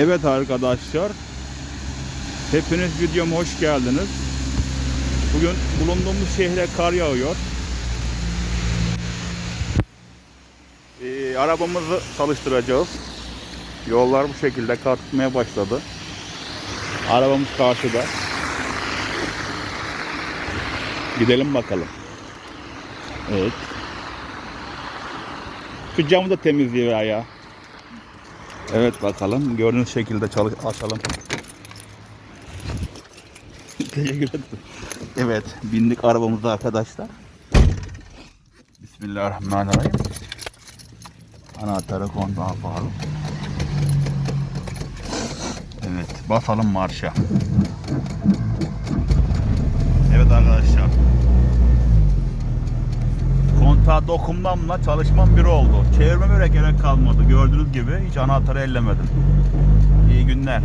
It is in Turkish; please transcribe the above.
Evet arkadaşlar. Hepiniz videoma hoş geldiniz. Bugün bulunduğumuz şehre kar yağıyor. Ee, arabamızı çalıştıracağız. Yollar bu şekilde kar tutmaya başladı. Arabamız karşıda. Gidelim bakalım. Evet. Şu camı da temizliyor ya. Evet bakalım. Gördüğünüz şekilde çalış açalım. Teşekkür ederim. Evet bindik arabamıza arkadaşlar. Bismillahirrahmanirrahim. Anahtarı kontağa bağlı. Evet basalım marşa. Evet arkadaşlar. Kontağa dokunmamla çalışmam bir oldu. Çevirmeme bile gerek kalmadı. Gördüğünüz gibi hiç anahtarı ellemedim. İyi günler.